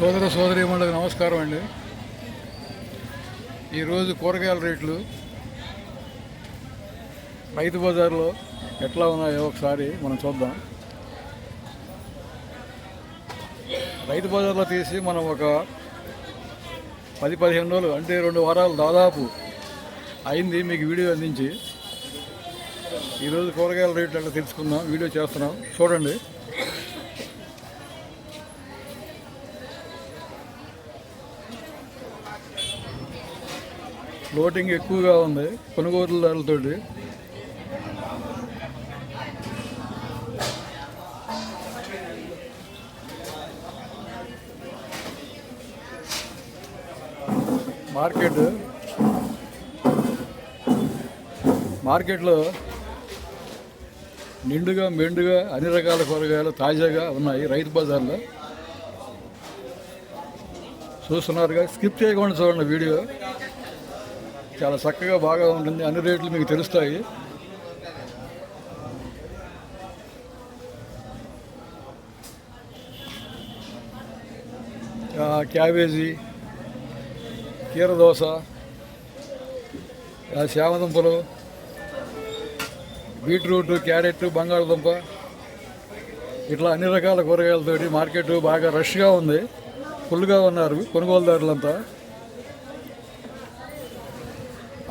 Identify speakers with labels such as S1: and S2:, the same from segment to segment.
S1: సోదర సోదరీమణులకు నమస్కారం అండి. ఈరోజు కూరగాయల రేట్లు రైతు బజార్లో ఎట్లా ఉన్నాయో ఒకసారి మనం చూద్దాం. రైతు బజార్లో తీసి మనం ఒక పది పదిహేను రోజులు అంటే రెండు వారాలు దాదాపు అయింది మీకు వీడియో అందించి. ఈరోజు కూరగాయల రేట్లు అట్లా తెలుసుకుందాం వీడియో చేస్తున్నాం. చూడండి. ఫ్లోటింగ్ ఎక్కువగా ఉంది కొనుగోలుదారులతో మార్కెట్ మార్కెట్లో నిండుగా మెండుగా అన్ని రకాల కూరగాయలు తాజాగా ఉన్నాయి రైతు బజార్లో. చూస్తున్నారుగా స్కిప్ చేయకుండా చూడండి వీడియో. చాలా చక్కగా బాగా ఉంటుంది. అన్ని రేట్లు మీకు తెలుస్తాయి. క్యాబేజీ కీర దోశ శామదుంపలు బీట్రూట్ క్యారెట్ బంగాళదుంప ఇట్లా అన్ని రకాల కూరగాయలతోటి మార్కెట్ బాగా రష్గా ఉంది. ఫుల్గా ఉన్నారు కొనుగోలుదారులంతా.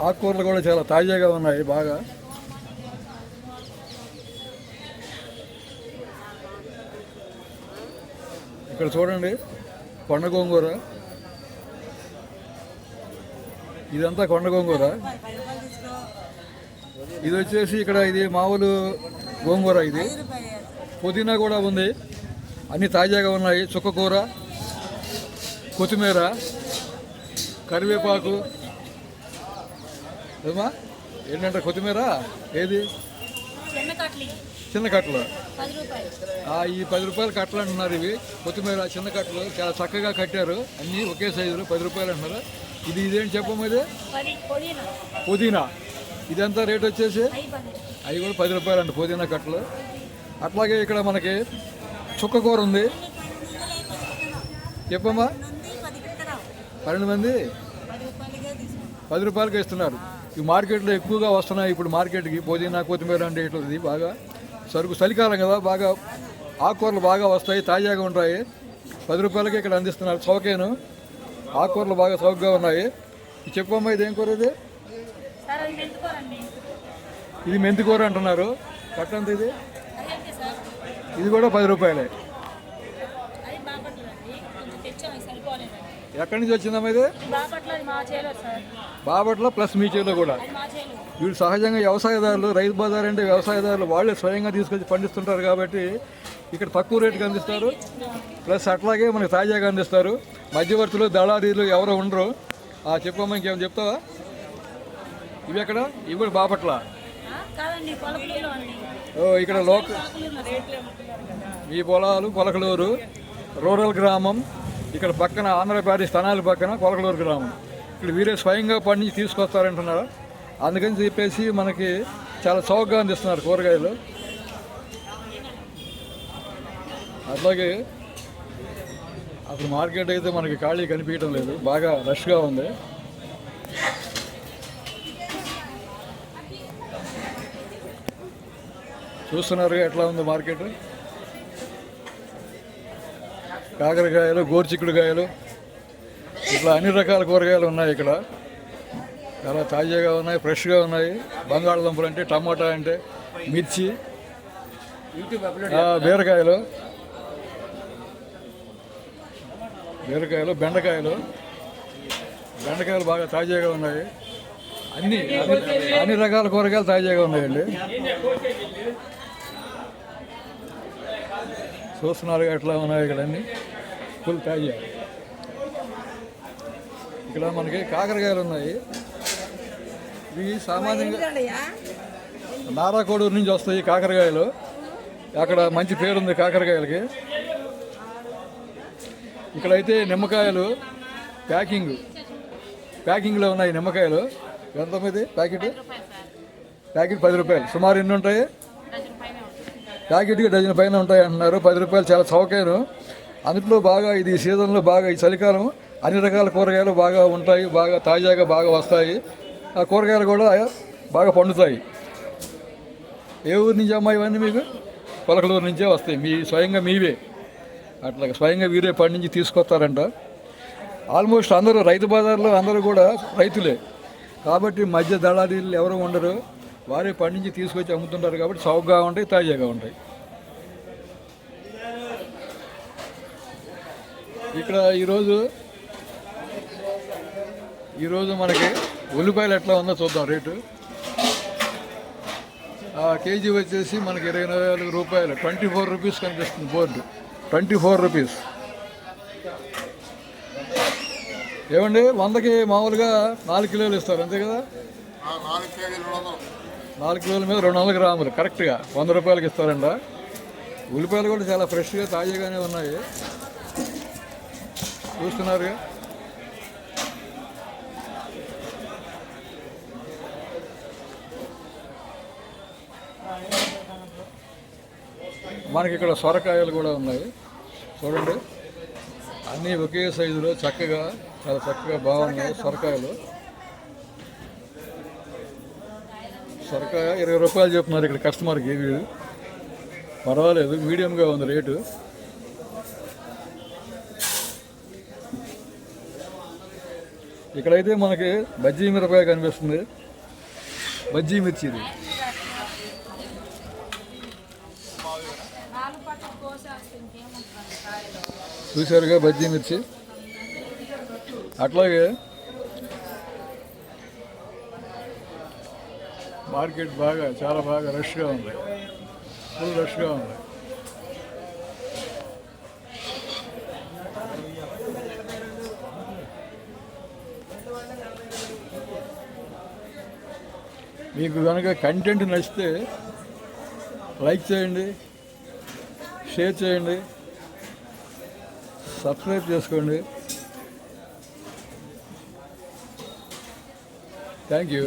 S1: ఆకుకూరలు కూడా చాలా తాజాగా ఉన్నాయి బాగా. ఇక్కడ చూడండి కొండ గోంగూర. ఇదంతా కొండ గోంగూర. ఇది వచ్చేసి ఇక్కడ ఇది మామూలు గోంగూర ఇది. పుదీనా కూడా ఉంది. అన్ని తాజాగా ఉన్నాయి. చుక్కకూర కొత్తిమీర కరివేపాకు. ఏమా? ఏంటంటే కొత్తిమీర? ఏది?
S2: చిన్న
S1: కట్టలు. ఈ పది రూపాయలు కట్టలు అంటున్నారు ఇవి. కొత్తిమీర చిన్న కట్టలు చాలా చక్కగా కట్టారు. అన్నీ ఒకే సైజులు పది రూపాయలు అంటున్నారు. ఇది ఇదేంటి చెప్పము ఇది?
S2: పది పుదీనా.
S1: ఇదంతా రేట్ వచ్చేసి?
S2: అవి
S1: కూడా పది రూపాయలు అంట పుదీనా కట్టలు. అట్లాగే ఇక్కడ మనకి చుక్క కూర ఉంది. చెప్పమ్మా. పన్నెండు మంది
S2: పది
S1: రూపాయలకి ఇస్తున్నారు. ఈ మార్కెట్లో ఎక్కువగా వస్తున్నాయి ఇప్పుడు మార్కెట్కి. పుదీనా కొత్తిమీర అంటే ఇట్లా బాగా సరుకు చలికాలం కదా బాగా ఆకుకూరలు బాగా వస్తాయి తాజాగా ఉంటాయి. పది రూపాయలకి ఇక్కడ అందిస్తున్నారు చౌకేను ఆకుకూరలు బాగా చౌకగా ఉన్నాయి. ఇది చెప్పమ్మా ఇది? ఏం కూర ఇది ఇది మెంతి కూర అంటున్నారు. కట్టంత ఇది? ఇది కూడా పది రూపాయలే. ఎక్కడి నుంచి వచ్చిందమ్మా ఇది?
S2: బాపట్ల
S1: ప్లస్ మీ చేలో కూడా. వీళ్ళు సహజంగా వ్యవసాయదారులు రైతు బజార్ అంటే వ్యవసాయదారులు వాళ్ళే స్వయంగా తీసుకొచ్చి పండిస్తుంటారు కాబట్టి ఇక్కడ తక్కువ రేటుకి అందిస్తారు. ప్లస్ అట్లాగే మనకి తాజాగా అందిస్తారు. మధ్యవర్తులు దళారీలు ఎవరో ఉండరు. ఆ చెప్పమ్మా ఇంకేమైనా చెప్తావా? ఇవి ఎక్కడ? ఇవి కూడా బాపట్ల. ఓ ఇక్కడ లోక
S2: మీ
S1: ఈ పొలాలు కొలకలూరు రూరల్ గ్రామం ఇక్కడ పక్కన ఆంధ్రప్రదేశ్ స్థానాల పక్కన కొలకలూరు గ్రామం. ఇక్కడ వీరే స్వయంగా పండించి తీసుకొస్తారంటున్నారు. అందుకని చెప్పేసి మనకి చాలా చౌకగా అందిస్తున్నారు కూరగాయలు. అట్లాగే అసలు మార్కెట్ అయితే మనకి ఖాళీ కనిపించడం లేదు. బాగా రష్గా ఉంది. చూస్తున్నారు ఎట్లా ఉంది మార్కెట్? కాకరకాయలు గోరుచిక్కుడుకాయలు ఇట్లా అన్ని రకాల కూరగాయలు ఉన్నాయి ఇక్కడ. చాలా తాజాగా ఉన్నాయి ఫ్రెష్గా ఉన్నాయి. బంగాళదుంపలు అంటే టమాటా అంటే మిర్చి బీరకాయలు. బీరకాయలు బెండకాయలు. బెండకాయలు బాగా తాజాగా ఉన్నాయి. అన్ని- అన్ని రకాల కూరగాయలు తాజాగా ఉన్నాయండి. చూస్తున్నారు ఎట్లా ఉన్నాయి ఇక్కడ అన్ని ఫుల్ తాజా. ఇక్కడ మనకి కాకరకాయలు ఉన్నాయి. ఇవి సామాన్యంగా నారాకోడూరు నుంచి వస్తాయి కాకరకాయలు. అక్కడ మంచి పేరుంది కాకరకాయలకి. ఇక్కడైతే నిమ్మకాయలు ప్యాకింగ్. ప్యాకింగ్లో ఉన్నాయి నిమ్మకాయలు. ఎంత ఇది ప్యాకెట్? ప్యాకెట్ పది రూపాయలు. సుమారు ఎన్ని ఉంటాయి? ప్యాకెట్కి డజన్ పైన ఉంటాయి అంటున్నారు. పది రూపాయలు చాలా చౌకైన. అందులో బాగా ఇది సీజన్లో బాగా ఈ చలికాలం అన్ని రకాల కూరగాయలు బాగా ఉంటాయి బాగా తాజాగా బాగా వస్తాయి. ఆ కూరగాయలు కూడా బాగా పండుతాయి. ఏ ఊరు నుంచి అమ్మా ఇవన్నీ మీకు? పొలకలూరు నుంచే వస్తాయి. మీ స్వయంగా మీవే. అట్లా స్వయంగా వీరే పండించి తీసుకొస్తారంట. ఆల్మోస్ట్ అందరూ రైతు బజార్లో అందరూ కూడా రైతులే. కాబట్టి మధ్య దళారీలు ఎవరు ఉండరు. వారే పండించి తీసుకొచ్చి అమ్ముతుంటారు కాబట్టి సౌగ్గా ఉంటాయి తాజాగా ఉంటాయి. ఇక్కడ ఈరోజు ఈరోజు మనకి ఉల్లిపాయలు ఎట్లా ఉందో చూద్దాం రేటు. ఆ కేజీ వచ్చేసి మనకి ఇరవై నాలుగు రూపాయలు. ట్వంటీ ఫోర్ రూపీస్ కనిపిస్తుంది బోర్డు. Twenty four rupees. ఏమండి వందకి మామూలుగా నాలుగు కిలోలు ఇస్తారు అంతే కదా?
S3: నాలుగు
S1: కిలోల మీద రెండు వందల గ్రాములు కరెక్ట్గా వంద రూపాయలకి ఇస్తారంట. ఉల్లిపాయలు కూడా చాలా ఫ్రెష్గా తాజాగానే ఉన్నాయి. చూస్తున్నారుగా. మనకి ఇక్కడ సొరకాయలు కూడా ఉన్నాయి. చూడండి. అన్నీ ఒకే సైజులో చక్కగా చాలా చక్కగా బాగున్నాయి సొరకాయలు. సొరకాయ ఇరవై రూపాయలు చెప్తున్నారు ఇక్కడ కస్టమర్కి వీడు పర్వాలేదు మీడియంగా ఉంది రేటు. ఇక్కడైతే మనకి బజ్జీ మిరపకాయ కనిపిస్తుంది. బజ్జీ మిర్చి ఇది
S2: చూసారుగా
S1: చూశారుగా బజ్జీ మిర్చి? అట్లాగే మార్కెట్ బాగా చాలా బాగా రష్గా ఉంది. ఫుల్ రష్గా ఉంది. మీకు కనుక కంటెంట్ నచ్చితే లైక్ చేయండి షేర్ చేయండి సబ్స్క్రైబ్ చేసుకోండి. Thank you